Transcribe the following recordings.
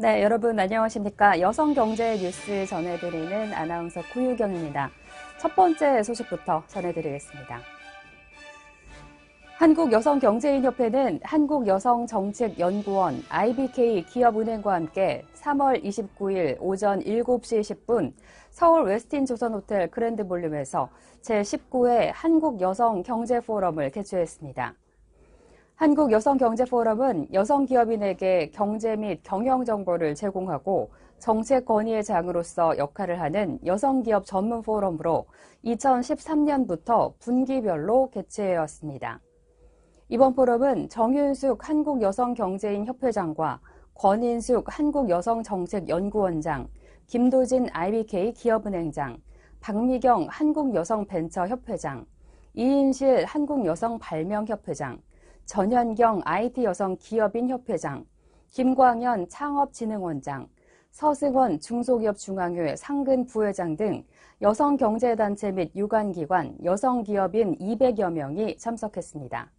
네, 여러분 안녕하십니까. 여성 경제 뉴스 전해드리는 아나운서 구유경입니다. 첫 번째 소식부터 전해드리겠습니다. 한국여성경제인협회는 한국여성정책연구원 IBK 기업은행과 함께 3월 29일 오전 7시 10분 서울 웨스틴 조선호텔 그랜드 볼륨에서 제19회 한국여성경제포럼을 개최했습니다. 한국여성경제포럼은 여성기업인에게 경제 및 경영 정보를 제공하고 정책 건의의 장으로서 역할을 하는 여성기업 전문 포럼으로 2013년부터 분기별로 개최해왔습니다. 이번 포럼은 정윤숙 한국여성경제인 협회장과 권인숙 한국여성정책연구원장, 김도진 IBK 기업은행장, 박미경 한국여성벤처협회장, 이인실 한국여성발명협회장, 전현경 IT여성 기업인 협회장, 김광현 창업진흥원장, 서승원 중소기업중앙회 상근 부회장 등 여성경제단체 및 유관기관, 여성기업인 200여 명이 참석했습니다.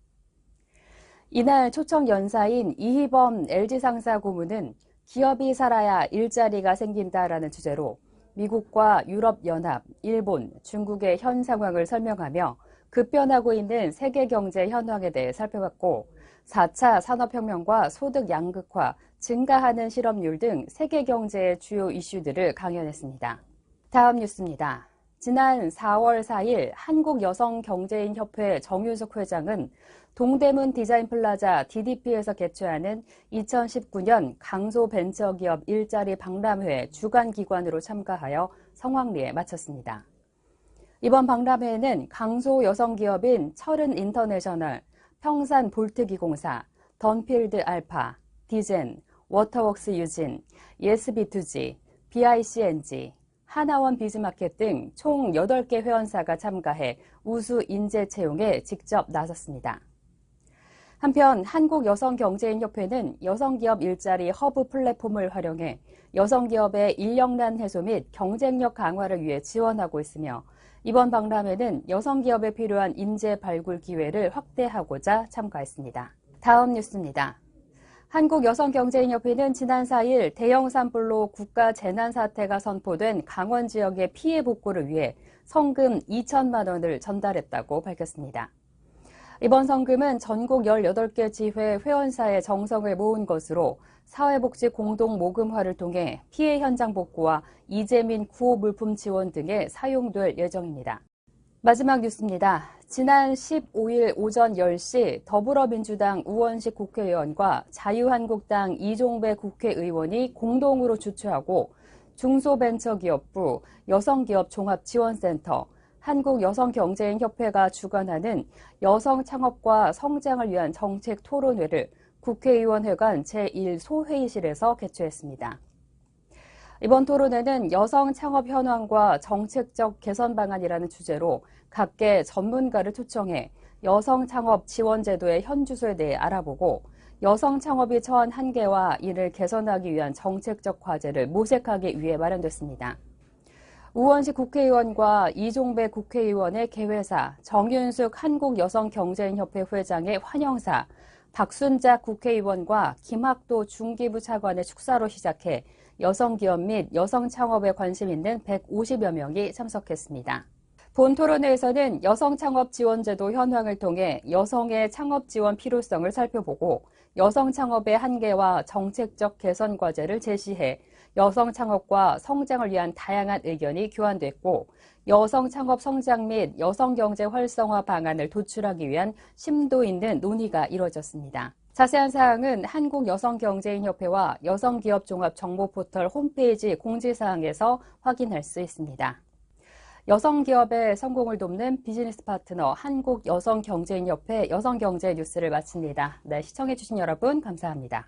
이날 초청 연사인 이희범 LG상사 고문은 기업이 살아야 일자리가 생긴다라는 주제로 미국과 유럽연합, 일본, 중국의 현 상황을 설명하며 급변하고 있는 세계 경제 현황에 대해 살펴봤고 4차 산업혁명과 소득 양극화, 증가하는 실업률 등 세계 경제의 주요 이슈들을 강연했습니다. 다음 뉴스입니다. 지난 4월 4일 한국여성경제인협회 정윤석 회장은 동대문 디자인플라자 DDP에서 개최하는 2019년 강소벤처기업 일자리 박람회 주간기관으로 참가하여 성황리에 마쳤습니다. 이번 박람회에는 강소 여성 기업인 철은 인터내셔널, 평산 볼트기공사, 던필드 알파, 디젠, 워터웍스 유진, 예스비투지, BICNG, 하나원 비즈마켓 등 총 8개 회원사가 참가해 우수 인재 채용에 직접 나섰습니다. 한편 한국여성경제인협회는 여성기업 일자리 허브 플랫폼을 활용해 여성기업의 인력난 해소 및 경쟁력 강화를 위해 지원하고 있으며 이번 박람회는 여성기업에 필요한 인재 발굴 기회를 확대하고자 참가했습니다. 다음 뉴스입니다. 한국여성경제인협회는 지난 4일 대형 산불로 국가 재난사태가 선포된 강원 지역의 피해 복구를 위해 성금 2천만 원을 전달했다고 밝혔습니다. 이번 성금은 전국 18개 지회 회원사의 정성을 모은 것으로 사회복지 공동 모금화를 통해 피해 현장 복구와 이재민 구호 물품 지원 등에 사용될 예정입니다. 마지막 뉴스입니다. 지난 15일 오전 10시 더불어민주당 우원식 국회의원과 자유한국당 이종배 국회의원이 공동으로 주최하고 중소벤처기업부 여성기업종합지원센터 한국여성경제인협회가 주관하는 여성 창업과 성장을 위한 정책 토론회를 국회의원회관 제1소회의실에서 개최했습니다. 이번 토론회는 여성 창업 현황과 정책적 개선 방안이라는 주제로 각계 전문가를 초청해 여성 창업 지원 제도의 현주소에 대해 알아보고 여성 창업이 처한 한계와 이를 개선하기 위한 정책적 과제를 모색하기 위해 마련됐습니다. 우원식 국회의원과 이종배 국회의원의 개회사, 정윤숙 한국여성경제인협회 회장의 환영사, 박순작 국회의원과 김학도 중기부 차관의 축사로 시작해 여성기업 및 여성창업에 관심 있는 150여 명이 참석했습니다. 본 토론회에서는 여성 창업 지원 제도 현황을 통해 여성의 창업 지원 필요성을 살펴보고 여성 창업의 한계와 정책적 개선 과제를 제시해 여성 창업과 성장을 위한 다양한 의견이 교환됐고 여성 창업 성장 및 여성 경제 활성화 방안을 도출하기 위한 심도 있는 논의가 이뤄졌습니다. 자세한 사항은 한국여성경제인협회와 여성기업종합정보포털 홈페이지 공지사항에서 확인할 수 있습니다. 여성 기업의 성공을 돕는 비즈니스 파트너 한국 여성 경제인 협회 여성 경제 뉴스를 마칩니다. 네, 시청해 주신 여러분 감사합니다.